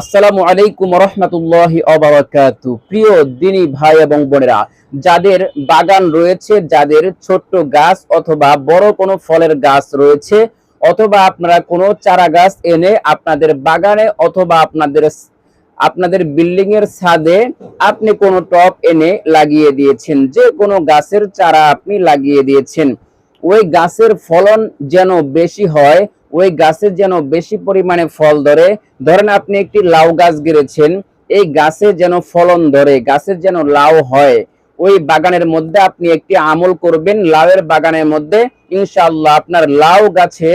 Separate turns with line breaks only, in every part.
আসসালামু আলাইকুম রহমতুল্লাহ অবরাকাতু প্রিয় দিনী ভাই এবং বোনেরা, যাদের বাগান রয়েছে, যাদের ছোট্ট গাছ অথবা বড় কোনো ফলের গাছ রয়েছে, অথবা আপনারা কোনো চারা গাছ এনে আপনাদের বাগানে অথবা আপনাদের আপনাদের বিল্ডিং এর ছাদে আপনি কোনো টব এনে লাগিয়ে দিয়েছেন, যে কোনো গাছের চারা আপনি লাগিয়ে দিয়েছেন। ওই গাছের ফলন যেন বেশি হয় ওই গাছের যেন বেশি পরিমাণে ফল ধরে। ধরেন আপনি একটি লাউ গাছ গেড়েছেন এই গাছে যেন ফলন ধরে গাছের যেন লাউ হয়। ওই বাগানের মধ্যে আপনি একটি আমল করবেন, লাউয়ের বাগানের মধ্যে ইনশাআল্লাহ আপনার লাউ গাছে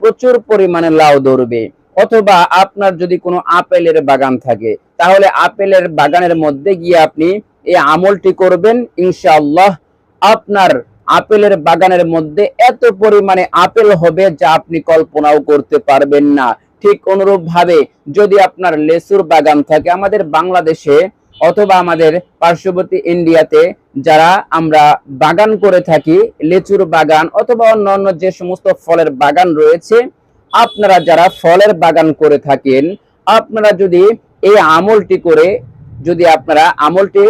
প্রচুর পরিমাণে লাউ ধরবে। অথবা আপনার যদি কোনো আপেলের বাগান থাকে, তাহলে আপেলের বাগানের মধ্যে গিয়ে আপনি এই আমলটি করবেন, ইনশাআল্লাহ আপনার আপেলের বাগানের মধ্যে এত পরিমাণে আপেল হবে যা আপনি কল্পনাও করতে পারবেন না। ঠিক অনুরূপ ভাবে যদি আপনার লেসুর বাগান থাকে আমাদের বাংলাদেশে অথবা আমাদের পার্শ্ববর্তী ইন্ডিয়াতে যারা আমরা বাগান করে থাকি, লেচুর বাগান অথবা অন্যান্য যে সমস্ত ফলের বাগান রয়েছে, আপনারা যারা ফলের বাগান করে থাকেন, আপনারা যদি এই আমলটি করে যদি আপনারা আমলটি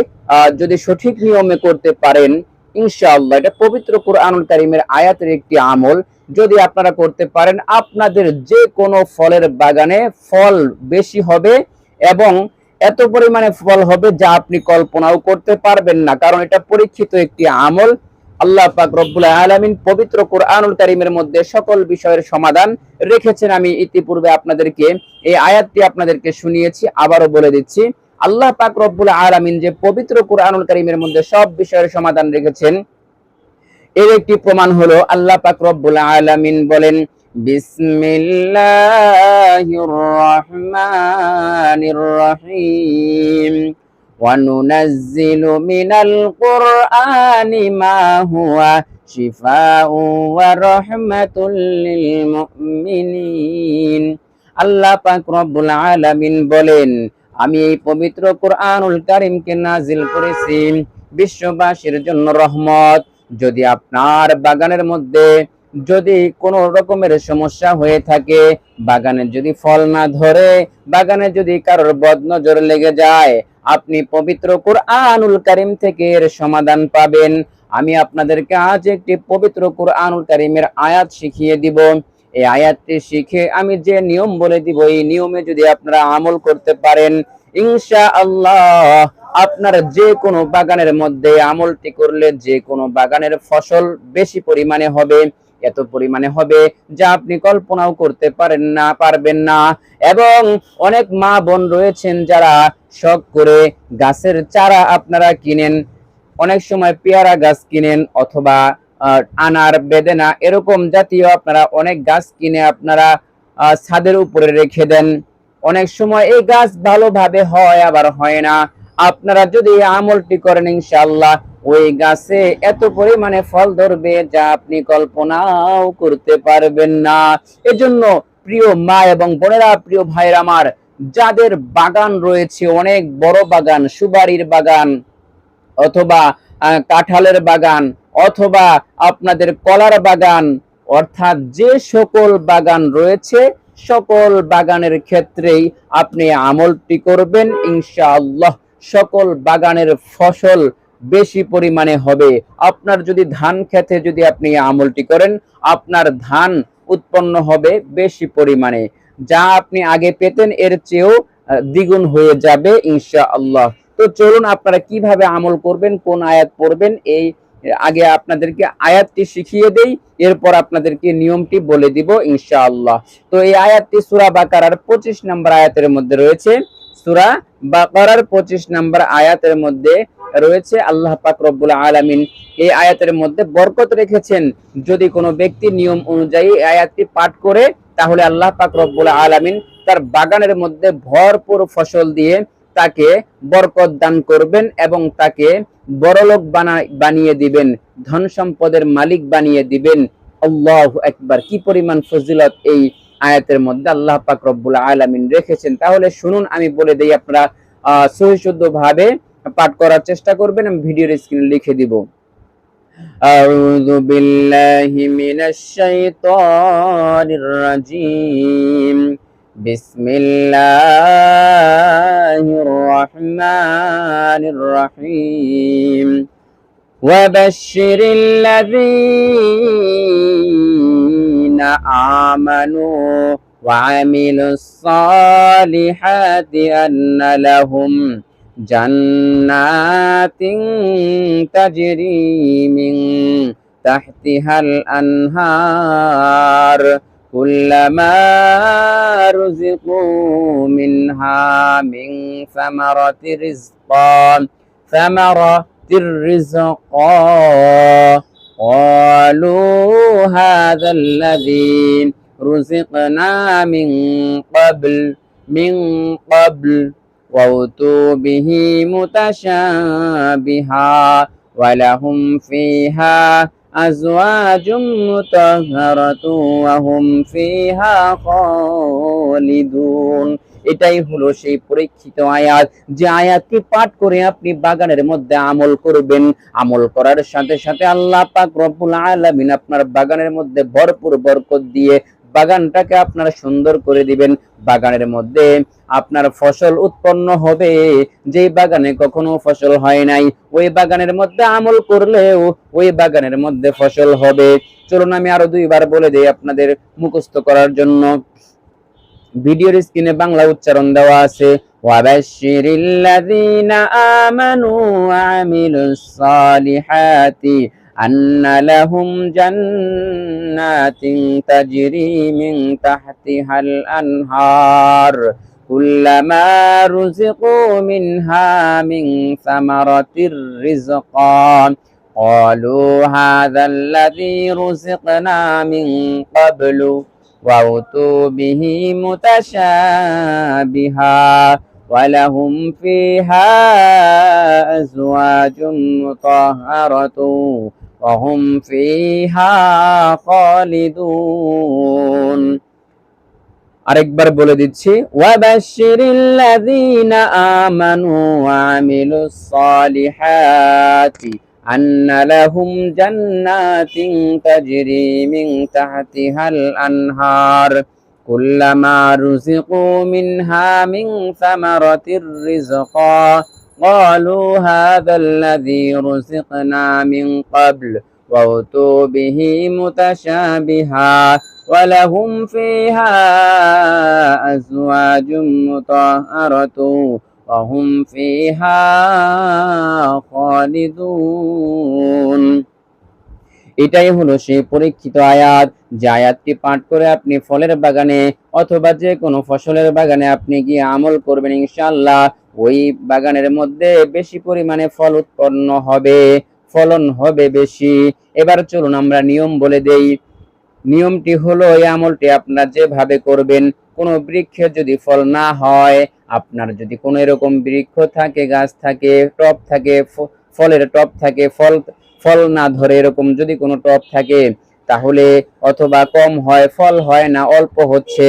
যদি সঠিক নিয়মে করতে পারেন ইনশাআল্লাহ, এটা পবিত্র কোরআনুল কারিমের আয়াতের একটি আমল। যদি আপনারা করতে পারেন, আপনাদের যে কোনো ফলের বাগানে ফল বেশি হবে এবং এত পরিমাণে ফল হবে যা আপনি কল্পনাও করতে পারবেন না, কারণ এটা পরীক্ষিত একটি আমল। আল্লাহ পাক রব্বুল আলামিন পবিত্র কোরআনুল কারিমের মধ্যে সকল বিষয়ের সমাধান রেখেছেন। আমি ইতিপূর্বে আপনাদেরকে এই আয়াতটি আপনাদেরকে শুনিয়েছি, আবারও বলে দিচ্ছি। আল্লাহ পাক রব্বুল আলামিন যে পবিত্র কোরআনুল কারিমের মধ্যে সব বিষয়ের সমাধান রেখেছেন এর একটি প্রমাণ হলো আল্লাহ পাক রব্বুল আলামিন বলেন বিসমিল্লাহির রহমানির রহিম وننزل من القرآن ما هو شفاء ورحمة للمؤمنين আল্লাহ পাক রব্বুল আলামিন বলেন আমি এই পবিত্র কোরআনুল কারিমকে নাজিল করেছি বিশ্ববাসীর জন্য রহমত। যদি আপনার বাগানের মধ্যে যদি কোনো রকমের সমস্যা হয়ে থাকে, বাগানে যদি ফল না ধরে, বাগানে যদি কারোর বদনজর লেগে যায়, আপনি পবিত্র কোরআনুল কারিম থেকে এর সমাধান পাবেন। আমি আপনাদেরকে আজ একটি পবিত্র কোরআনুল কারিমের আয়াত শিখিয়ে দিব। এই আয়াতটি শিখে আমি যে নিয়ম বলে দিব, এই নিয়মে যদি আপনারা আমল করতে পারেন ইনশা আল্লাহ আপনার যে কোনো বাগানের মধ্যে আমলটি করলে যে কোনো বাগানের ফসল বেশি পরিমাণে হবে। এত পরিমাণে হবে যা আপনি কল্পনাও করতে পারেন না, পারবেন না। এবং অনেক মা বোন রয়েছেন যারা শখ করে গাছের চারা আপনারা কিনেন, অনেক সময় পেয়ারা গাছ কিনেন অথবা আনার বেদেনা, এরকম জাতীয় আপনারা অনেক গাছ কিনে আপনারা ছাদের উপরে রেখে দেন। অনেক সময় এই গাছ ভালোভাবে হয়, আবার হয় না। আপনারা যদি আমলটি করেন ইনশাল্লাহ ওই গাছে এত পরিমাণে ফল ধরবে যা আপনি কল্পনাও করতে পারবেন না। এজন্য প্রিয় মা এবং বোনেরা, প্রিয় ভাইয়ের আমার, যাদের বাগান রয়েছে, অনেক বড় বাগান সুবারির বাগান অথবা কাঁঠালের বাগান অথবা আপনাদের কলার বাগান, অর্থাৎ যে সকল বাগান রয়েছে, সকল বাগানের ক্ষেত্রেই আপনি আমলটি করবেন, ইনশাআল্লাহ। সকল বাগানের ফসল বেশি পরিমাণে হবে। আপনার যদি ধান খেতে যদি আপনি আমলটি করেন, আপনার ধান উৎপন্ন হবে বেশি পরিমাণে। যা আপনি আগে পেতেন, এর চেয়েও দ্বিগুণ হয়ে যাবে, ইনশাআল্লাহ। তো চলুন আপনারা কীভাবে আমল করবেন, কোন আয়াত পড়বেন, এই আগে আপনাদেরকে আয়াতটি শিখিয়ে দেই, এরপর আপনাদেরকে নিয়মটি বলে দিব ইনশাআল্লাহ। তো এই আয়াতটি সুরা বাকারার 25 নম্বর আয়াতের মধ্যে রয়েছে। সুরা বাকারার 25 নম্বর আয়াতের মধ্যে রয়েছে, আল্লাহ পাক রব্বুল আলামিন এই আয়াতের মধ্যে বরকত রেখেছেন। যদি কোনো ব্যক্তি নিয়ম অনুযায়ী আয়াতটি পাঠ করে, তাহলে আল্লাহ পাক রব্বুল আলামিন তার বাগানের মধ্যে ভরপুর ফসল দিয়ে তাকে বরকত দান করবেন এবং তাকে বড়লোক বানিয়ে দিবেন, ধন সম্পদের মালিক বানিয়ে দিবেন। আল্লাহ একবার কি পরিমাণ ফজিলত এই আয়াতের মধ্যে আল্লাহ পাক রব্বুল আলমিন রেখেছেন। তাহলে শুনুন, আমি বলে দিই আপনারা আহ সহিশুদ্ধ ভাবে পাঠ করার চেষ্টা করবেন, আমি ভিডিওর স্ক্রিনে লিখে দিব। আউযু বিল্লাহি মিনাশ শাইতানির রাজিম। بسم الله الرحمن الرحيم. وبشر الذين آمنوا وعملوا الصالحات أن لهم جنات تجري من تحتها الأنهار. كلما رزقوا منها من ثمرة رزقا ثمرة رزقا. قالوا هذا الذي رزقنا من قبل من قبل. وأتوا به متشابها ولهم فيها أزواج مطهرة وهم فيها خالدون এটাই হলো সেই পরীক্ষিত আয়াত যে আয়াতটি পাঠ করে আপনি বাগানের মধ্যে আমল করবেন আমল করার সাথে সাথে আল্লাহ পাক রব্বুল আলামিন আপনার বাগানের মধ্যে ভরপুর বরকত দিয়ে বাগানটাকে আপনার সুন্দর করে দিবেন বাগানের মধ্যে আপনার ফসল উৎপন্ন হবে যেই বাগানে কখনো ফসল হয় নাই ওই বাগানের মধ্যে আমল করলেও ওই বাগানের মধ্যে ফসল হবে চলুন আমি আরো দুইবার বলে দেই আপনাদের মুখস্থ করার জন্য ভিডিওর স্ক্রিনে বাংলা উচ্চারণ দেওয়া আছে وبشر الذين آمنوا وعملوا الصالحات أن لهم جنات تجري من تحتها الأنهار كلما رزقوا منها من ثمرة رزقا. قالوا هذا الذي رزقنا من قبل وأتوا به متشابها ولهم فيها أزواج مطهرة. وهم فيها خالدون আরেকবার বলে দিচ্ছি ওয়াবাশশিরিল্লাযীনা আমানু ওয়া আমিলুস সালিহাতি أن لهم جنات تجري من تحتها الأنهار كلما رزقوا منها من ثمرة رزقا قالوا هذا الذي رزقنا من قبل وأتوا به متشابها ولهم فيها أزواج مطهرة وهم فيها خالدون এটাই হলো সেই পরীক্ষিত আয়াত যে আয়াতটি পাঠ করে আপনি ফলের বাগানে অথবা যে কোনো ফসলের বাগানে আপনি গিয়ে আমল করবেন ইনশাআল্লাহ ওই বাগানের মধ্যে বেশি পরিমাণে ফল উৎপন্ন হবে, ফলন হবে বেশি। এবার চলুন আমরা নিয়ম বলে দেই। নিয়মটি হলো, এই আমলটি আপনারা যেভাবে করবেন, কোনো বৃক্ষে যদি ফল না হয়, আপনার যদি কোনো এরকম বৃক্ষ থাকে, গাছ থাকে টব থাকে ফলের টব থাকে, ফল ফল না ধরে এরকম যদি কোনো টব থাকে, তাহলে অথবা কম হয়, ফল হয় না, অল্প হচ্ছে।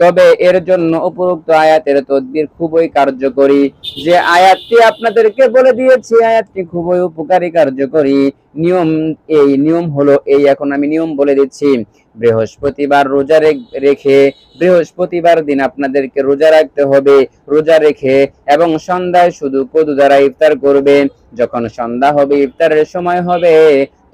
তবে এর জন্য উপরোক্ত আয়াতের তদবির খুবই কার্যকরী। যে আয়াতটি আপনাদেরকে বলে দিয়েছি, আয়াতটি খুবই উপকারী, কার্যকরী। নিয়ম এই, নিয়ম হলো এই, এখন আমি নিয়ম বলে দিচ্ছি। বৃহস্পতিবার রোজা রেখে, বৃহস্পতিবার দিন আপনাদেরকে রোজা রাখতে হবে। রোজা রেখে এবং সন্ধ্যায় শুধু কদু দ্বারা ইফতার করবে যখন সন্ধ্যা হবে, ইফতারের সময় হবে,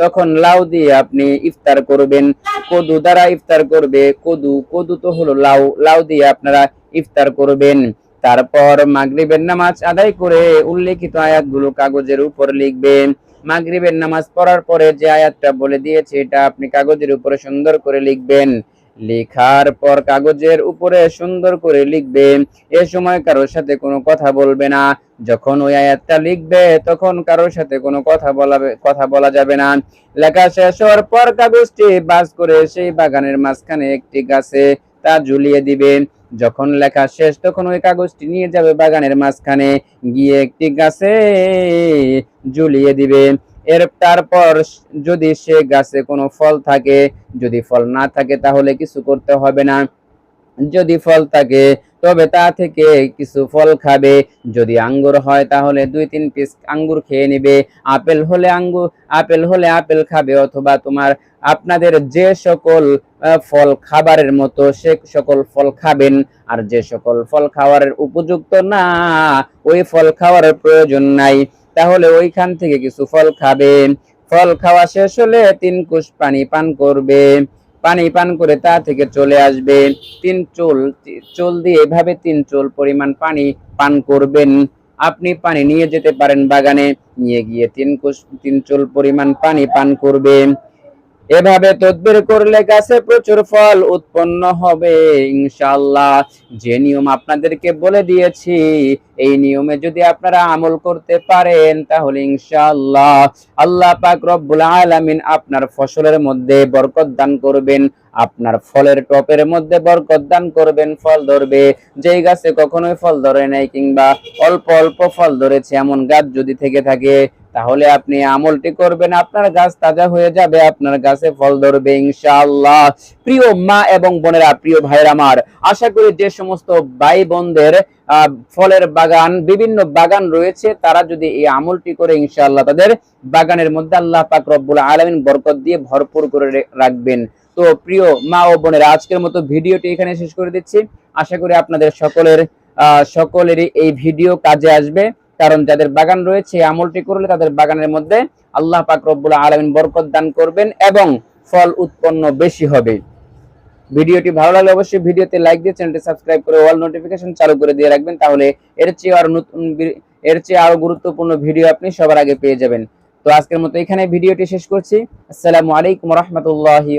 তখন লাউ দিয়ে আপনি ইফতার করবেন। কদু দ্বারা ইফতার করবে, কদু কদু তো হলো লাউ। লাউ দিয়ে আপনারা ইফতার করবেন। তারপর মাগরিবের নামাজ আদায় করে উল্লেখিত আয়াতগুলো কাগজের উপর লিখবেন। মাগরিবের নামাজ পড়ার পরে যে আয়াতটা বলে দিয়েছে, এটা আপনি কাগজের উপরে সুন্দর করে লিখবেন। লেখার পর কাগজের উপরে সুন্দর করে লিখবেন। এ সময় কারোর সাথে কোনো কথা বলবে না। যখন ওই আয়াতটা লিখবে, তখন কারোর সাথে কোনো কথা বলা কথা বলা যাবে না। লেখা শেষ হওয়ার পর কাগজটি বাস করে সেই বাগানের মাঝখানে একটি গাছে তা ঝুলিয়ে দিবেন। যখন লেখা শেষ, তখন ওই কাগজটি নিয়ে যাবে বাগানের মাঝখানে। গিয়ে একটি গাছে ঝুলিয়ে দিবে। এর তারপর যদি সে গাছে কোনো ফল থাকে, যদি ফল না থাকে তাহলে কিছু করতে হবে না। যদি ফল থাকে তবে তা থেকে কিছু ফল খাবে। যদি আঙ্গুর হয়, তাহলে দুই তিন পিস আঙ্গুর খেয়ে নেবে। আপেল হলে আঙ্গুর আপেল হলে আপেল খাবে অথবা তোমার আপনাদের যে সকল ফল খাবারের মতো সে সকল ফল খাবেন। আর যে সকল ফল খাওয়ার উপযুক্ত না, ওই ফল খাওয়ার প্রয়োজন নাই। তাহলে ওইখান থেকে কিছু ফল খাবে। ফল খাওয়া শেষ হলে তিন কুশ পানি পান করবে। পানি পান করে তা থেকে চলে আসবে। তিন চুল চুল দিয়ে এভাবে তিন চুল পরিমাণ পানি পান করবেন। আপনি পানি নিয়ে যেতে পারেন বাগানে। নিয়ে গিয়ে তিন কোষ, তিন চুল পরিমাণ পানি পান করবে এভাবে তদবির করলে গাছে প্রচুর ফল উৎপন্ন হবে, ইনশাআল্লাহ। যে নিয়ম আপনাদেরকে বলে দিয়েছি, এই নিয়মে যদি আপনারা আমল করতে পারেন, তাহলে ইনশাআল্লাহ আল্লাহ পাক রব্বুল আলামিন আপনার ফসলের মধ্যে বরকত দান করবেন, আপনার ফলের টপের মধ্যে বরকত দান করবেন, ফল ধরবে। যেই গাছে কখনোই ফল ধরে নাই কিংবা অল্প অল্প ফল ধরেছে, এমন গাছ যদি থেকে থাকে তাহলে আপনি আমলটি করবেন, আপনার গাছ তাজা হয়ে যাবে, আপনার গাছে ফল ধরবে ইনশাআল্লাহ। প্রিয় মা এবং বোনেরা, প্রিয় ভাইয়ের আমার, আশা করি যে সমস্ত ভাই বোনদের ফলের বাগান, বিভিন্ন বাগান রয়েছে, তারা যদি এই আমলটি করে ইনশাআল্লাহ তাদের বাগানের মধ্যে আল্লাহ পাক রব্বুল আলামিন বরকত দিয়ে ভরপুর করে রাখবেন। তো প্রিয় মা ও বোনেরা, আজকের মতো ভিডিওটি এখানে শেষ করে দিচ্ছি। আশা করি আপনাদের সকলের সকলেরই এই ভিডিও কাজে আসবে। কারণ যাদের বাগান রয়েছে আমলটি করলে তাদের বাগানের মধ্যে আল্লাহ পাক রব্বুল আলামিন বরকত দান করবেন এবং ফল উৎপন্ন বেশি হবে। ভিডিওটি ভালো লাগলে অবশ্যই ভিডিওতে লাইক দিয়ে চ্যানেলটি সাবস্ক্রাইব করে অল নোটিফিকেশন চালু করে দিয়ে রাখবেন, তাহলে এর চেয়ে আরও নতুন এর চেয়ে আরও গুরুত্বপূর্ণ ভিডিও আপনি সবার আগে পেয়ে যাবেন। তো আজকের মতো এখানে ভিডিওটি শেষ করছি। আসসালামু আলাইকুম রহমতুল্লাহি